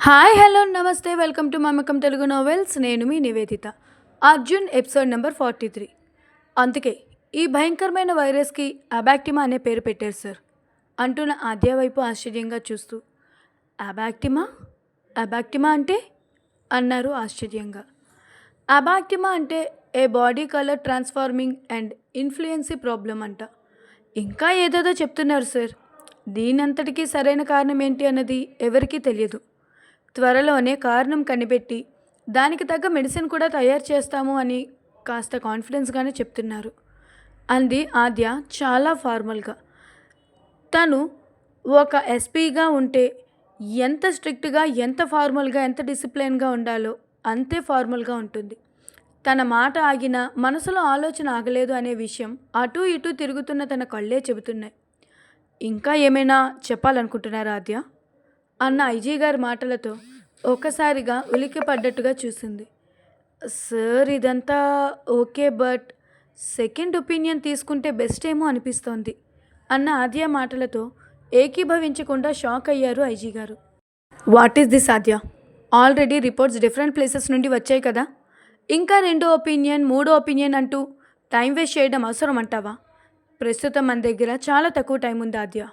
Hi hello నమస్తే welcome to మమ్మకం Telugu novels నేను మీ Nivedita. Arjun episode number forty three అందుకే ఈ భయంకరమైన వైరస్కి అబాక్టిమా అనే పేరు పెట్టారు సార్ అంటున్న ఆద్య వైపు ఆశ్చర్యంగా చూస్తూ అబాక్టిమా? అబాక్టిమా అంటే? అన్నారు ఆశ్చర్యంగా. అబాక్టిమా అంటే a body colour transforming and ఇన్ఫ్లుయెన్సీ problem అంట. ఇంకా ఏదేదో చెప్తున్నారు సార్ దీనంతటికీ సరైన కారణం ఏంటి అన్నది ఎవరికీ తెలియదు. త్వరలోనే కారణం కనిపెట్టి దానికి తగ్గ మెడిసిన్ కూడా తయారు చేస్తాము అని కాస్త కాన్ఫిడెన్స్గానే చెప్తున్నారు. అంది ఆద్య చాలా ఫార్మల్గా. తను ఒక ఎస్పీగా ఉంటే ఎంత స్ట్రిక్ట్గా ఎంత ఫార్మల్గా ఎంత డిసిప్లైన్గా ఉండాలో అంతే ఫార్మల్గా ఉంటుంది. తన మాట ఆగినా మనసులో ఆలోచన ఆగలేదు అనే విషయం అటూ ఇటూ తిరుగుతున్న తన కళ్ళే చెబుతున్నాయి. ఇంకా ఏమైనా చెప్పాలనుకుంటున్నారా ఆద్య? అన్న ఐజీ గారి మాటలతో ఒక్కసారిగా ఉలిక్కి పడ్డట్టుగా చూసింది. సార్ ఇదంతా ఓకే బట్ సెకండ్ ఒపీనియన్ తీసుకుంటే బెస్ట్ ఏమో అనిపిస్తోంది అన్న ఆద్య మాటలతో ఏకీభవించకుండా షాక్ అయ్యారు ఐజీ గారు. What is this Aadya? Already reports different places నుండి వచ్చాయి కదా. ఇంకా రెండో ఒపీనియన్ మూడో ఒపీనియన్ అంటూ టైం వేస్ట్ చేయడం అవసరం అంటావా ప్రస్తుతం మన దగ్గర చాలా తక్కువ టైం ఉంది ఆద్య.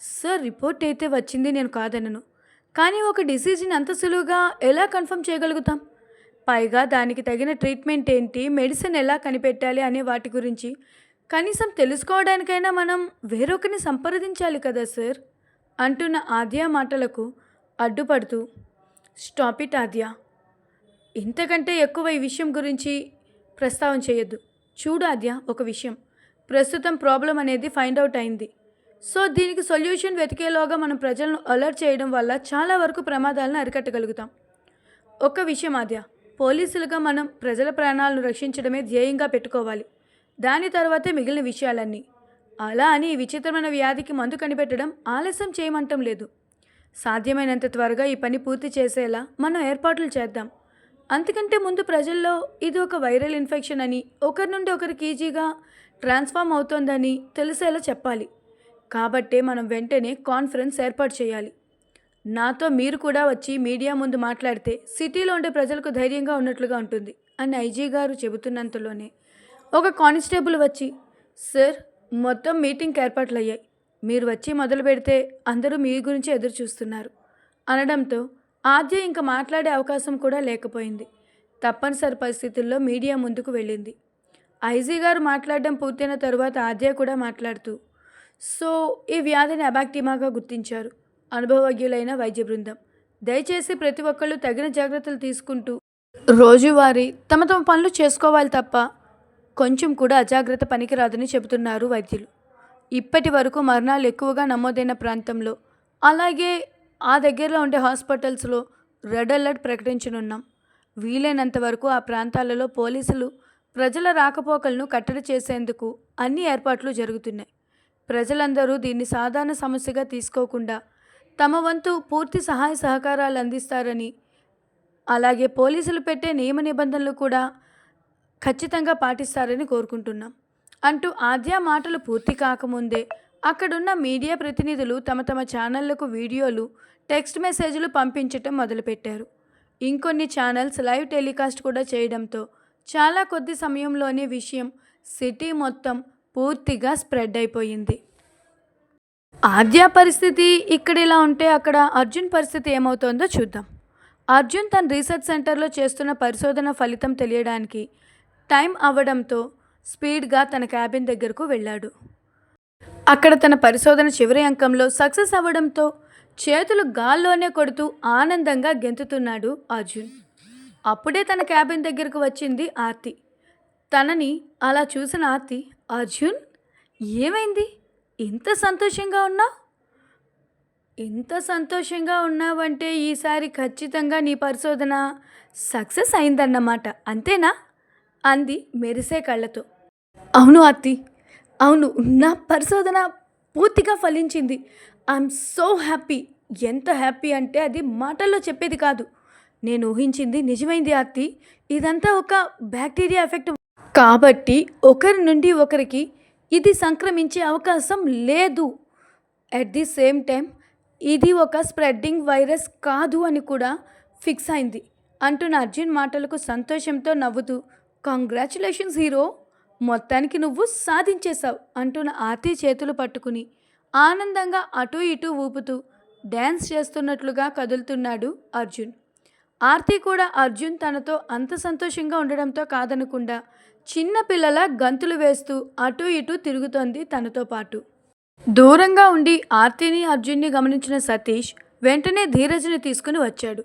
సార్ రిపోర్ట్ అయితే వచ్చింది నేను కాదనను. కానీ ఒక డిసీజ్ని అంత సులువుగా ఎలా కన్ఫర్మ్ చేయగలుగుతాం? పైగా దానికి తగిన ట్రీట్మెంట్ ఏంటి? మెడిసిన్ ఎలా కనిపెట్టాలి అనే వాటి గురించి. కనీసం తెలుసుకోవడానికైనా మనం వేరొకరిని సంప్రదించాలి కదా సార్? అంటున్న ఆద్య మాటలకు అడ్డుపడుతూ. Stop it Aadya. ఇంతకంటే ఎక్కువ ఈ విషయం గురించి ప్రస్తావన చేయొద్దు. చూడు ఆద్య ఒక విషయం. ప్రస్తుతం ప్రాబ్లం అనేది ఫైండ్ అవుట్ అయింది. సో దీనికి సొల్యూషన్ వెతికేలోగా మనం ప్రజలను అలర్ట్ చేయడం వల్ల చాలా వరకు ప్రమాదాలను అరికట్టగలుగుతాం. ఒక్క విషయం ఆద్య పోలీసులుగా మనం ప్రజల ప్రాణాలను రక్షించడమే ధ్యేయంగా పెట్టుకోవాలి. దాని తర్వాతే మిగిలిన విషయాలన్నీ. అలా అని ఈ విచిత్రమైన వ్యాధికి మందు కనిపెట్టడం ఆలస్యం చేయమంటం లేదు. సాధ్యమైనంత త్వరగా ఈ పని పూర్తి చేసేలా మనం ఏర్పాట్లు చేద్దాం. అంతకంటే ముందు ప్రజల్లో ఇది ఒక వైరల్ ఇన్ఫెక్షన్ అని ఒకరి నుండి ఒకరికి ఈజీగా ట్రాన్స్ఫార్మ్ అవుతోందని తెలిసేలా చెప్పాలి. కాబట్టే మనం వెంటనే కాన్ఫరెన్స్ ఏర్పాటు చేయాలి. నాతో మీరు కూడా వచ్చి మీడియా ముందు మాట్లాడితే సిటీలో ఉండే ప్రజలకు ధైర్యంగా ఉన్నట్లుగా ఉంటుంది అని ఐజీ గారు చెబుతున్నంతలోనే ఒక కానిస్టేబుల్ వచ్చి సార్ మొత్తం మీటింగ్ ఏర్పాట్లు అయ్యాయి మీరు వచ్చి మొదలు పెడితే అందరూ మీ గురించి ఎదురు చూస్తున్నారు. అనడంతో ఆద్య ఇంకా మాట్లాడే అవకాశం కూడా లేకపోయింది. తప్పనిసరి పరిస్థితుల్లో మీడియా ముందుకు వెళ్ళింది. ఐజీ గారు మాట్లాడడం పూర్తయిన తరువాత ఆద్య కూడా మాట్లాడుతూ సో ఈ వ్యాధిని అబాక్టిమాగా గుర్తించారు. అనుభవజ్ఞులైన వైద్య బృందం. దయచేసి ప్రతి ఒక్కళ్ళు తగిన జాగ్రత్తలు తీసుకుంటూ రోజువారీ తమ తమ పనులు చేసుకోవాలి తప్ప కొంచెం కూడా అజాగ్రత్త పనికిరాదని చెబుతున్నారు వైద్యులు. ఇప్పటి వరకు మరణాలు ఎక్కువగా నమోదైన ప్రాంతంలో అలాగే ఆ దగ్గరలో ఉండే హాస్పిటల్స్లో రెడ్ అలర్ట్ ప్రకటించనున్నాం. వీలైనంత వరకు ఆ ప్రాంతాలలో పోలీసులు ప్రజల రాకపోకలను కట్టడి చేసేందుకు అన్ని ఏర్పాట్లు జరుగుతున్నాయి. ప్రజలందరూ దీన్ని సాధారణ సమస్యగా తీసుకోకుండా తమ వంతు పూర్తి సహాయ సహకారాలు అందిస్తారని అలాగే పోలీసులు పెట్టే నియమ నిబంధనలు కూడా ఖచ్చితంగా పాటిస్తారని కోరుకుంటున్నాం. అంటూ ఆద్య మాటలు పూర్తి కాకముందే అక్కడున్న మీడియా ప్రతినిధులు తమ తమ ఛానళ్ళకు వీడియోలు టెక్స్ట్ మెసేజ్లు పంపించటం మొదలుపెట్టారు. ఇంకొన్ని ఛానల్స్ లైవ్ టెలికాస్ట్ కూడా చేయడంతో చాలా కొద్ది సమయంలోనే విషయం సిటీ మొత్తం పూర్తిగా స్ప్రెడ్ అయిపోయింది. ఆద్య పరిస్థితి ఇక్కడ ఇలా ఉంటే అక్కడ అర్జున్ పరిస్థితి ఏమవుతోందో చూద్దాం. అర్జున్ తన రీసెర్చ్ సెంటర్లో చేస్తున్న పరిశోధన ఫలితం తెలియడానికి టైం అవ్వడంతో స్పీడ్గా తన క్యాబిన్ దగ్గరకు వెళ్ళాడు. అక్కడ తన పరిశోధన చివరి అంకంలో సక్సెస్ అవ్వడంతో చేతులు గాల్లోనే కొడుతూ ఆనందంగా గెంతుతున్నాడు అర్జున్. అప్పుడే తన క్యాబిన్ దగ్గరకు వచ్చింది ఆర్తి. తనని అలా చూసిన ఆర్తి అర్జున్ ఏమైంది? ఇంత సంతోషంగా ఉన్నావు ఇంత సంతోషంగా ఉన్నావంటే ఈసారి ఖచ్చితంగా నీ పరిశోధన సక్సెస్ అయిందన్నమాట అంతేనా? అంది మెరిసే కళ్ళతో. అవును అత్తి అవును నా పరిశోధన పూర్తిగా ఫలించింది. I'm so happy. ఎంత హ్యాపీ అంటే అది మాటల్లో చెప్పేది కాదు. నేను ఊహించింది నిజమైంది అత్తి. ఇదంతా ఒక బ్యాక్టీరియా ఎఫెక్ట్ కాబట్టి ఒకరి నుండి ఒకరికి ఇది సంక్రమించే అవకాశం లేదు. అట్ ది సేమ్ టైం ఇది ఒక స్ప్రెడ్డింగ్ వైరస్ కాదు అని కూడా ఫిక్స్ అయింది. అంటున్న అర్జున్ మాటలకు సంతోషంతో నవ్వుతూ కంగ్రాచులేషన్స్ హీరో మొత్తానికి నువ్వు సాధించేశావు అంటున్న ఆర్తి చేతులు పట్టుకుని ఆనందంగా అటూ ఇటూ ఊపుతూ డ్యాన్స్ చేస్తున్నట్లుగా కదులుతున్నాడు అర్జున్. ఆర్తి కూడా అర్జున్ తనతో అంత సంతోషంగా ఉండడంతో కాదనకుండా చిన్న పిల్లల గంతులు వేస్తూ అటూ ఇటూ తిరుగుతోంది తనతో పాటు. దూరంగా ఉండి ఆర్తిని అర్జున్ని గమనించిన సతీష్ వెంటనే ధీరజ్ని తీసుకుని వచ్చాడు.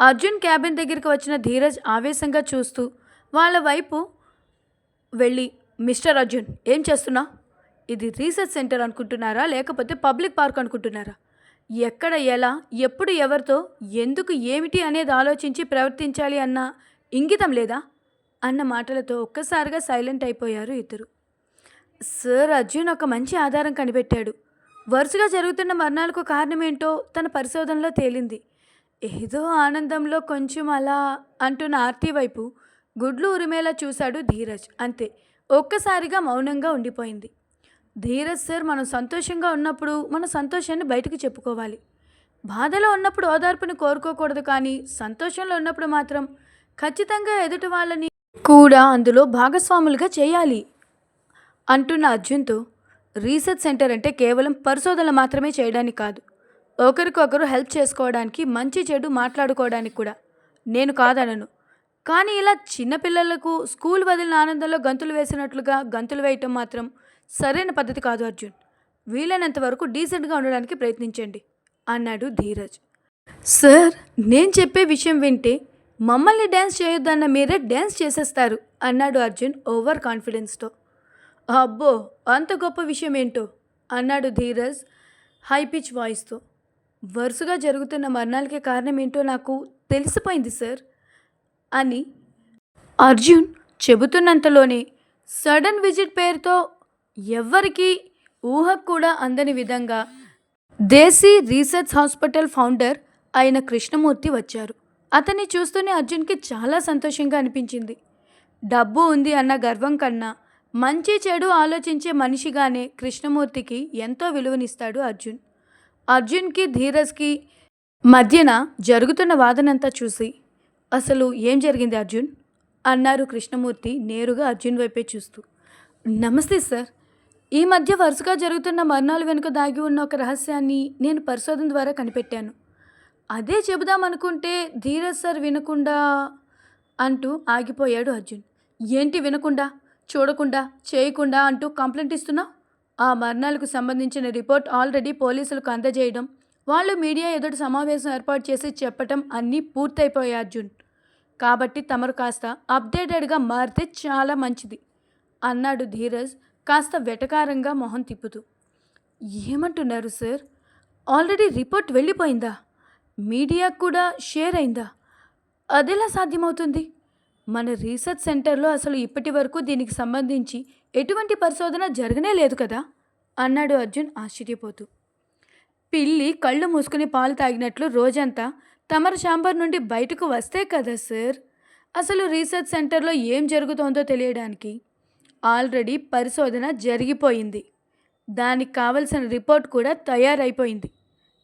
అర్జున్ క్యాబిన్ దగ్గరికి వచ్చిన ధీరజ్ ఆవేశంగా చూస్తూ వాళ్ళ వైపు వెళ్ళి మిస్టర్ అర్జున్ ఏం చేస్తున్నా? ఇది రీసెర్చ్ సెంటర్ అనుకుంటున్నారా? లేకపోతే పబ్లిక్ పార్క్ అనుకుంటున్నారా? ఎక్కడ ఎలా ఎప్పుడు ఎవరితో ఎందుకు ఏమిటి అనేది ఆలోచించి ప్రవర్తించాలి అన్న ఇంగితం లేదా? అన్న మాటలతో ఒక్కసారిగా సైలెంట్ అయిపోయారు ఇద్దరు. సార్ అర్జున్ ఒక మంచి ఆధారం కనిపెట్టాడు. వరుసగా జరుగుతున్న మరణాలకు కారణమేంటో తన పరిశోధనలో తేలింది. ఏదో ఆనందంలో కొంచెం అలా అంటున్న ఆర్తి వైపు గుడ్లు ఉరిమేలా చూశాడు ధీరజ్. అంతే ఒక్కసారిగా మౌనంగా ఉండిపోయింది. ధీరజ్ సార్ మనం సంతోషంగా ఉన్నప్పుడు మన సంతోషాన్ని బయటకు చెప్పుకోవాలి. బాధలో ఉన్నప్పుడు ఓదార్పుని కోరుకోకూడదు కానీ సంతోషంలో ఉన్నప్పుడు మాత్రం ఖచ్చితంగా ఎదుటి వాళ్ళని కూడా అందులో భాగస్వాములుగా చేయాలి అంటున్న అర్జున్తో రీసెర్చ్ సెంటర్ అంటే కేవలం పరిశోధనలు మాత్రమే చేయడానికి కాదు ఒకరికొకరు హెల్ప్ చేసుకోవడానికి మంచి చెడు మాట్లాడుకోవడానికి కూడా. నేను కాదనను. కానీ ఇలా చిన్నపిల్లలకు స్కూల్ వదిలిన ఆనందంలో గంతులు వేసినట్లుగా గంతులు వేయటం మాత్రం సరైన పద్ధతి కాదు అర్జున్. వీలైనంత వరకు డీసెంట్గా ఉండడానికి ప్రయత్నించండి అన్నాడు ధీరజ్. సార్ నేను చెప్పే విషయం వింటే మమ్మల్ని డ్యాన్స్ చేయొద్దన్న మీరే డ్యాన్స్ చేసేస్తారు అన్నాడు అర్జున్ ఓవర్ కాన్ఫిడెన్స్తో. అబ్బో అంత గొప్ప విషయం ఏంటో అన్నాడు ధీరజ్ హై పిచ్ వాయిస్తో. వరుసగా జరుగుతున్న మరణాలకి కారణం ఏంటో నాకు తెలిసిపోయింది సార్ అని అర్జున్ చెబుతున్నంతలోనే సడన్ విజిట్ పేరుతో ఎవ్వరికీ ఊహకు కూడా అందని విధంగా దేశీ రీసెర్చ్ హాస్పిటల్ ఫౌండర్ అయిన కృష్ణమూర్తి వచ్చారు. అతన్ని చూస్తూనే అర్జున్కి చాలా సంతోషంగా అనిపించింది. డబ్బు ఉంది అన్న గర్వం కన్నా మంచి చెడు ఆలోచించే మనిషిగానే కృష్ణమూర్తికి ఎంతో విలువనిస్తాడు అర్జున్. అర్జున్కి ధీరజ్కి మధ్యన జరుగుతున్న వాదనంతా చూసి అసలు ఏం జరిగింది అర్జున్? అన్నారు కృష్ణమూర్తి నేరుగా అర్జున్ వైపే చూస్తూ. నమస్తే సార్. ఈ మధ్య వరుసగా జరుగుతున్న మరణాలు వెనుక దాగి ఉన్న ఒక రహస్యాన్ని నేను పరిశోధన ద్వారా కనిపెట్టాను. అదే చెబుదామనుకుంటే ధీరజ్ సార్ వినకుండా అంటూ ఆగిపోయాడు అర్జున్. ఏంటి వినకుండా? చూడకుండా? చేయకుండా అంటూ కంప్లైంట్ ఇస్తున్నా? ఆ మరణాలకు సంబంధించిన రిపోర్ట్ ఆల్రెడీ పోలీసులకు అందజేయడం వాళ్ళు మీడియా ఎదుటి సమావేశం ఏర్పాటు చేసి చెప్పటం అన్నీ పూర్తయిపోయాయి అర్జున్. కాబట్టి తమరు కాస్త అప్డేటెడ్గా మారితే చాలా మంచిది అన్నాడు ధీరజ్ కాస్త వెటకారంగా మొహం తిప్పుతూ. ఏమంటున్నారు సార్? ఆల్రెడీ రిపోర్ట్ వెళ్ళిపోయిందా? మీడియాకు కూడా షేర్ అయిందా? అదెలా సాధ్యమవుతుంది? మన రీసెర్చ్ సెంటర్లో అసలు ఇప్పటి వరకు దీనికి సంబంధించి ఎటువంటి పరిశోధన జరగనే లేదు కదా? అన్నాడు అర్జున్ ఆశ్చర్యపోతూ. పిల్లి కళ్ళు మూసుకుని పాలు తాగినట్లు రోజంతా తమర ఛాంబర్ నుండి బయటకు వస్తే కదా సార్? అసలు రీసెర్చ్ సెంటర్లో ఏం జరుగుతోందో తెలియడానికి ఆల్రెడీ పరిశోధన జరిగిపోయింది. దానికి కావలసిన రిపోర్ట్ కూడా తయారైపోయింది.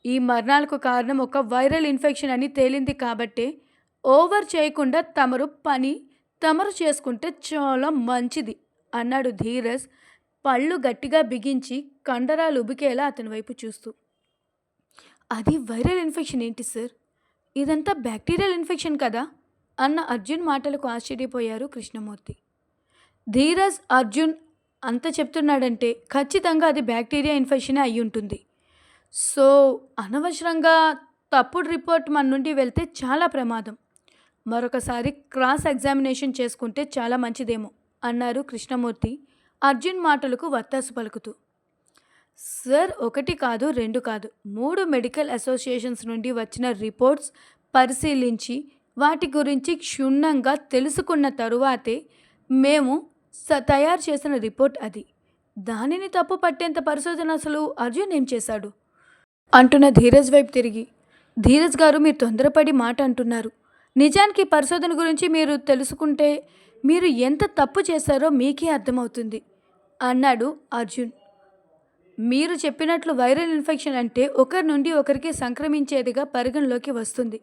ఈ మరణాలకు కారణం ఒక వైరల్ ఇన్ఫెక్షన్ అని తేలింది కాబట్టి ఓవర్ చేయకుండా తమరు పని తమరు చేసుకుంటే చాలా మంచిది అన్నాడు ధీరజ్ పళ్ళు గట్టిగా బిగించి కండరాలు ఉబికేలా అతని వైపు చూస్తూ. అది వైరల్ ఇన్ఫెక్షన్ ఏంటి సార్? ఇదంతా బ్యాక్టీరియల్ ఇన్ఫెక్షన్ కదా? అన్న అర్జున్ మాటలకు ఆశ్చర్యపోయారు కృష్ణమూర్తి. ధీరజ్ అర్జున్ అంత చెప్తున్నాడంటే ఖచ్చితంగా అది బ్యాక్టీరియా ఇన్ఫెక్షన్ అయి ఉంటుంది సో అనవసరంగా తప్పుడు రిపోర్ట్ మన నుండి వెళ్తే చాలా ప్రమాదం. మరొకసారి క్రాస్ ఎగ్జామినేషన్ చేసుకుంటే చాలా మంచిదేమో అన్నారు కృష్ణమూర్తి అర్జున్ మాటలకు వత్తాసు పలుకుతూ. సార్ ఒకటి కాదు రెండు కాదు మూడు మెడికల్ అసోసియేషన్స్ నుండి వచ్చిన రిపోర్ట్స్ పరిశీలించి వాటి గురించి క్షుణ్ణంగా తెలుసుకున్న తరువాతే మేము స తయారు చేసిన రిపోర్ట్ అది. దానిని తప్పు పట్టేంత పరిశోధన అసలు అర్జున్ ఏం చేశాడు? అంటున్న ధీరజ్ వైపు తిరిగి ధీరజ్ గారు మీరు తొందరపడి మాట అంటున్నారు. నిజానికి పరిశోధన గురించి మీరు తెలుసుకుంటే మీరు ఎంత తప్పు చేశారో మీకే అర్థమవుతుంది అన్నాడు అర్జున్. మీరు చెప్పినట్లు వైరల్ ఇన్ఫెక్షన్ అంటే ఒకరి నుండి ఒకరికి సంక్రమించేదిగా పరిగణలోకి వస్తుంది.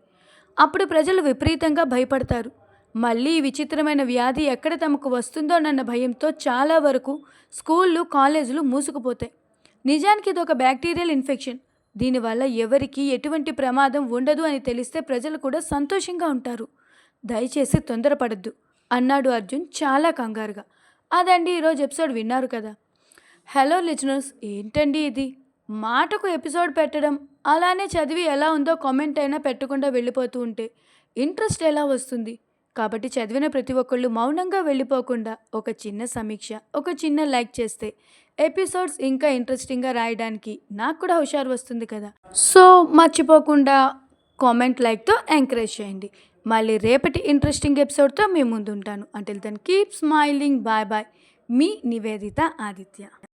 అప్పుడు ప్రజలు విపరీతంగా భయపడతారు. మళ్ళీ ఈ విచిత్రమైన వ్యాధి ఎక్కడ తమకు వస్తుందోనన్న భయంతో చాలా వరకు స్కూళ్ళు కాలేజీలు మూసుకుపోతాయి. నిజానికి ఇది ఒక బ్యాక్టీరియల్ ఇన్ఫెక్షన్. దీనివల్ల ఎవరికి ఎటువంటి ప్రమాదం ఉండదు అని తెలిస్తే ప్రజలు కూడా సంతోషంగా ఉంటారు. దయచేసి తొందరపడద్దు అన్నాడు అర్జున్ చాలా కంగారుగా. అదండి ఈరోజు ఎపిసోడ్ విన్నారు కదా. హలో లిజనర్స్ ఏంటండి ఇది? మాటకు ఎపిసోడ్ పెట్టడం అలానే చదివి ఎలా ఉందో కామెంట్ అయినా పెట్టకుండా వెళ్ళిపోతూ ఉంటే ఇంట్రెస్ట్ ఎలా వస్తుంది? కాబట్టి చదివిన ప్రతి ఒక్కళ్ళు మౌనంగా వెళ్ళిపోకుండా ఒక చిన్న సమీక్ష ఒక చిన్న లైక్ చేస్తే ఎపిసోడ్స్ ఇంకా ఇంట్రెస్టింగ్గా రాయడానికి నాకు కూడా హుషారు వస్తుంది కదా. సో మర్చిపోకుండా కామెంట్ లైక్తో ఎంకరేజ్ చేయండి. మళ్ళీ రేపటి ఇంట్రెస్టింగ్ ఎపిసోడ్తో మేము ముందు ఉంటాను until then keep smiling bye bye మీ నివేదిత ఆదిత్య.